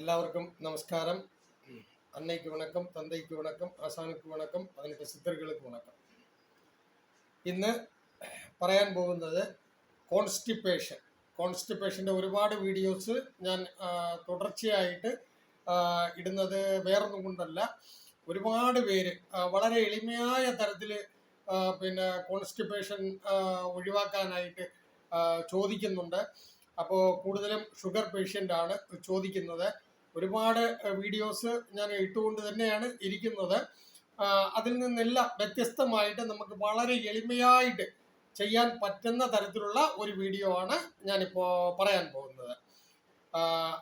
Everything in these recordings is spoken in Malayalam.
എല്ലാവർക്കും നമസ്കാരം. അന്നയ്ക്ക് വണക്കം തന്തയ്ക്ക് വണക്കം ആശാനക്ക് വണക്കം അതിന്റെ സിദ്ധറുകൾക്ക് വണക്കം. ഇന്ന് പറയാൻ പോകുന്നത് കോൺസ്റ്റിപ്പേഷൻ കോൺസ്റ്റിപ്പേഷന്റെ ഒരുപാട് വീഡിയോസ് ഞാൻ തുടർച്ചയായിട്ട് ഇടുന്നത് വേറൊന്നും കൊണ്ടല്ല. ഒരുപാട് പേര് വളരെ എളിമയായ തരത്തിൽ പിന്നെ കോൺസ്റ്റിപ്പേഷൻ ഒഴിവാക്കാനായിട്ട് ചോദിക്കുന്നുണ്ട്. അപ്പോൾ കൂടുതലും ഷുഗർ പേഷ്യന്റ് ആണ് ചോദിക്കുന്നത്. ഒരുപാട് വീഡിയോസ് ഞാൻ ഇട്ടുകൊണ്ട് തന്നെയാണ് ഇരിക്കുന്നത്. അതിൽ നിന്നെല്ലാം വ്യത്യസ്തമായിട്ട് നമുക്ക് വളരെ എളിമയായിട്ട് ചെയ്യാൻ പറ്റുന്ന തരത്തിലുള്ള ഒരു വീഡിയോ ആണ് ഞാനിപ്പോൾ പറയാൻ പോകുന്നത്.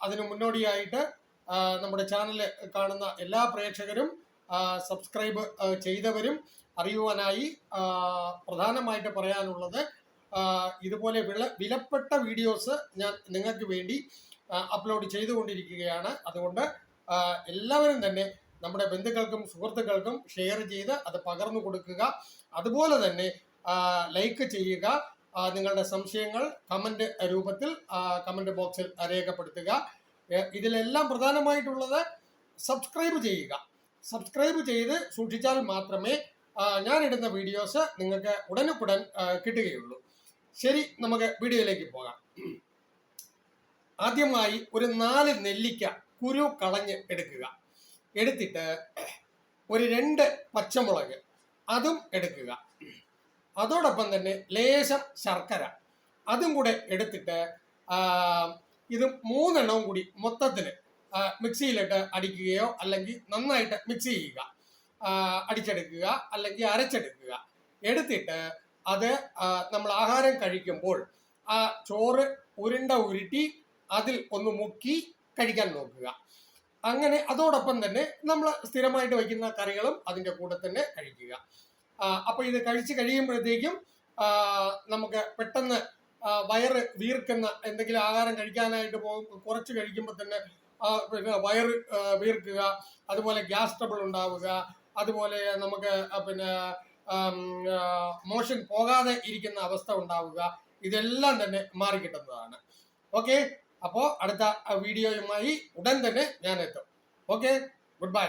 അതിനു മുന്നോടിയായിട്ട് നമ്മുടെ ചാനൽ കാണുന്ന എല്ലാ പ്രേക്ഷകരും സബ്സ്ക്രൈബ് ചെയ്തവരും അറിയുവാനായി പ്രധാനമായിട്ട് പറയാനുള്ളത് ഇതുപോലെ വില വിലപ്പെട്ട വീഡിയോസ് ഞാൻ നിങ്ങൾക്ക് വേണ്ടി അപ്ലോഡ് ചെയ്തുകൊണ്ടിരിക്കുകയാണ്. അതുകൊണ്ട് എല്ലാവരും തന്നെ നമ്മുടെ ബന്ധുക്കൾക്കും സുഹൃത്തുക്കൾക്കും ഷെയർ ചെയ്ത് അത് പകർന്നു കൊടുക്കുക. അതുപോലെ തന്നെ ലൈക്ക് ചെയ്യുക. നിങ്ങളുടെ സംശയങ്ങൾ കമന്റ് രൂപത്തിൽ കമന്റ് ബോക്സിൽ രേഖപ്പെടുത്തുക. ഇതിലെല്ലാം പ്രധാനമായിട്ടുള്ളത് സബ്സ്ക്രൈബ് ചെയ്യുക. സബ്സ്ക്രൈബ് ചെയ്ത് സൂക്ഷിച്ചാൽ മാത്രമേ ഞാനിടുന്ന വീഡിയോസ് നിങ്ങൾക്ക് ഉടനുക്കുടൻ കിട്ടുകയുള്ളൂ. ശരി നമുക്ക് വീഡിയോയിലേക്ക് പോകാം. ആദ്യമായി ഒരു നാല് നെല്ലിക്ക കുരു കളഞ്ഞ് എടുക്കുക. എടുത്തിട്ട് ഒരു രണ്ട് പച്ചമുളക് അതും എടുക്കുക. അതോടൊപ്പം തന്നെ ലേശം ശർക്കര അതും കൂടെ എടുത്തിട്ട് ഇത് മൂന്നെണ്ണവും കൂടി മൊത്തത്തിൽ മിക്സിയിലിട്ട് അടിക്കുകയോ അല്ലെങ്കിൽ നന്നായിട്ട് മിക്സ് ചെയ്യുക. അടിച്ചെടുക്കുക അല്ലെങ്കിൽ അരച്ചെടുക്കുക. എടുത്തിട്ട് അത് നമ്മൾ ആഹാരം കഴിക്കുമ്പോൾ ആ ചോറ് ഉരുണ്ട ഉരുട്ടി അതിൽ ഒന്ന് മുക്കി കഴിക്കാൻ നോക്കുക. അങ്ങനെ അതോടൊപ്പം തന്നെ നമ്മൾ സ്ഥിരമായിട്ട് വയ്ക്കുന്ന കറികളും അതിന്റെ കൂടെ തന്നെ കഴിക്കുക. അപ്പോൾ ഇത് കഴിച്ച് കഴിയുമ്പോഴത്തേക്കും നമുക്ക് പെട്ടെന്ന് വയറ് വീർക്കുന്ന എന്തെങ്കിലും ആഹാരം കഴിക്കാനായിട്ട് പോകും കുറച്ച് കഴിക്കുമ്പോൾ തന്നെ പിന്നെ വയറ് വീർക്കുക അതുപോലെ ഗ്യാസ് ട്രബിൾ ഉണ്ടാവുക അതുപോലെ നമുക്ക് പിന്നെ മോഷൻ പോകാതെ ഇരിക്കുന്ന അവസ്ഥ ഉണ്ടാവുക ഇതെല്ലാം തന്നെ മാറിക്കിട്ടുന്നതാണ്. ഓക്കെ അപ്പോൾ അടുത്ത വീഡിയോയുമായി ഉടൻ തന്നെ ഞാൻ എത്തും ഓക്കെ ഗുഡ് ബൈ